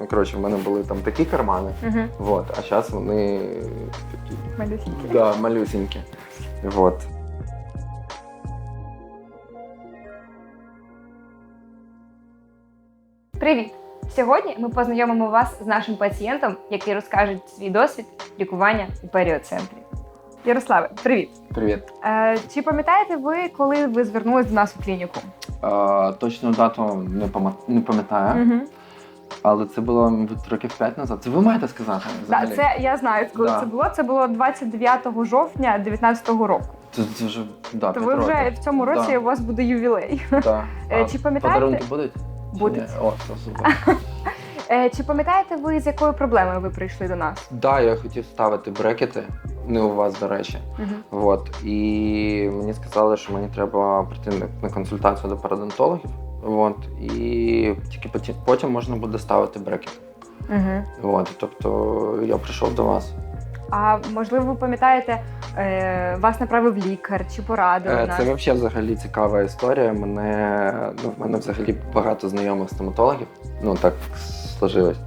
Ну, коротше, в мене були там такі кармани, Угу. вот, а зараз вони такі Малюсінькі. да, малюсінькі. Вот. Привіт! Сьогодні ми познайомимо вас з нашим пацієнтом, який розкаже свій досвід лікування у періоцентрі. Ярославе, привіт! Привіт. Е, чи пам'ятаєте ви, коли ви звернулись до нас у клініку? А, точну дату не, пама- не пам'ятаю, Угу. Але це було мабуть, років 5 назад. Це ви маєте сказати? Взагалі? це я знаю, коли Да. це було. Це було 29 жовтня 2019 року. Це, це вже да, То 5 ви вже років. в цьому році Да. у вас буде ювілей. Да. Е, А чи пам'ятаєте- Подарунки будуть? Чи Будуть. О, це супер. Е, чи пам'ятаєте ви, з якою проблемою ви прийшли до нас? Да, я хотів ставити брекети, не у вас, до речі. Вот. І мені сказали, що мені треба прийти на- на консультацію до парадонтологів. Вот. І тільки поті- потім можна буде ставити брекети. Угу. Вот. Тобто я прийшов до вас. А можливо, ви пам'ятаєте, е, вас направив лікар чи порадили Е, нас? Це взагалі взагалі цікава історія. Мене ну, в мене взагалі багато знайомих стоматологів. Ну так сложилось.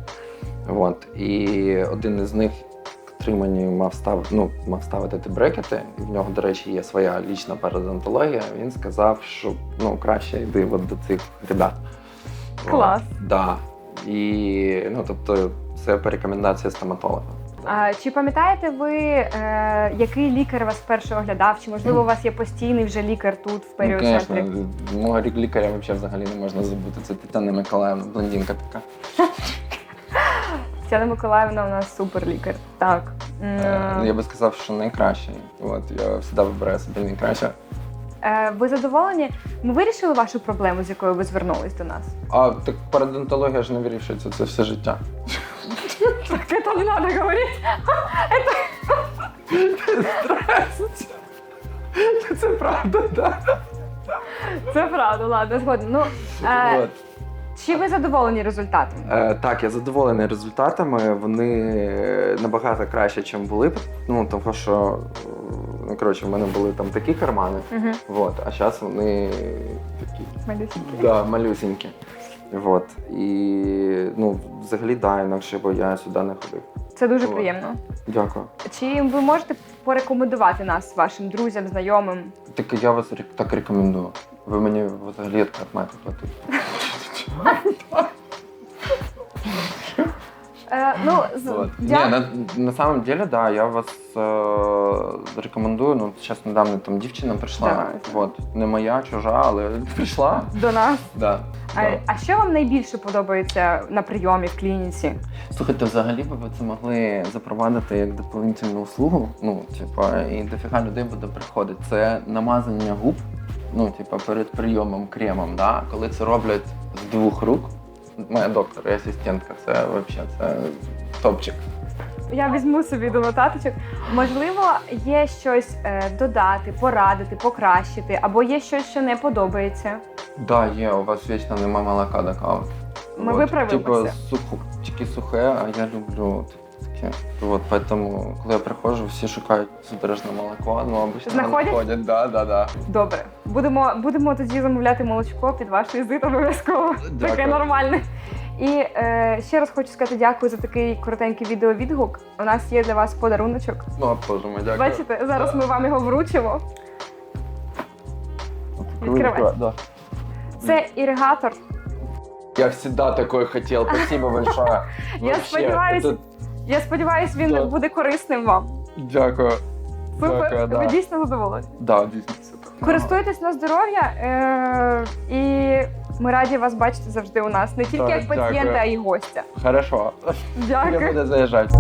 Вот. І один із них, мені мав став, ну, мав ставити ті брекети, і в нього, до речі, є своя лічна парадонтологія. Він сказав, що ну, краще йди от до цих ребят. Клас. Вот. Да. І ну, тобто, це по рекомендації стоматолога. А, чи пам'ятаєте ви, е, який лікар вас вперше оглядав? Чи можливо у вас є постійний вже лікар тут в Ну, періоцентрі? звісно, мого лікаря взагалі взагалі не можна забути. Це Тетяна Миколаївна, блондинка така. Тетяна Миколаївна у нас супер лікар. Так. Е, Я би сказав, що найкращий. От я завжди вибираю собі найкраще. е, ви задоволені? Ми вирішили вашу проблему, з якою ви звернулись до нас? А так парадонтологія ж не вирішується, це все життя. Так це не треба говорити. Це правда, так. Це правда, ладно, згодна. Ну, е, От. Чи ви задоволені результатом? Е, так, я задоволений результатами. Вони набагато краще, ніж були. Ну, тому що, ну, коротше, в мене були там такі кармани, Угу. от, а зараз вони такі. Малюсінькі. Да, малюсінькі. Вот. І ну, взагалі, да, інакше бо я сюди не ходив. Це дуже От. приємно. Дякую. Чи ви можете порекомендувати нас вашим друзям, знайомим? Так я вас рек- так рекомендую. Ви мені взагалі так маєте платити. Е, ну, з, Вот. дя- Ні, на, на самом деле, да, я вас е, рекомендую. Ну, зараз недавно там дівчина прийшла. Да. Вот. Не моя, чужа, але прийшла. до нас. Да. А, да. а що вам найбільше подобається на прийомі в клініці? Слухайте, взагалі би ви це могли запровадити як доповнительну услугу. Ну, типа, і дофіга людей буде приходити. Це намазання губ, ну, типа, перед прийомом кремом, да? коли це роблять двох рук. Моя доктор і асистентка, це взагалі це топчик. Я візьму собі до нотаточок. Можливо, є щось е, додати, порадити, покращити, або є щось, що не подобається. Да, є, у вас вічно нема молока до кави. Ми От, виправимося. Типа суху, тільки сухе, а я люблю от. Вот, поэтому, коли я приходжу, всі шукають судорожне молоко, ну обично Знаходять? знаходять. Да, да, да. Добре, будемо, будемо тоді замовляти молочко під ваш візит обов'язково. Дякую. Таке нормальне. І е, ще раз хочу сказати дякую за такий коротенький відеовідгук. У нас є для вас подаруночок. Ну, боже мой, дякую. Бачите, зараз ми вам його вручимо. відкривай. Да. Це іригатор. Я всегда такой хотел, спасибо большое. Я Вообще, сподіваюсь, это- Я сподіваюся, він Да. буде корисним вам. Дякую. Супер, Дякую, да. ви дійсно задоволені. Да, дійсно, супер. Користуйтесь на здоров'я, е- і ми раді вас бачити завжди у нас. Не тільки Так, як пацієнта, дякую. а й гостя. Хорошо. Я Дякую. буду заїжджати.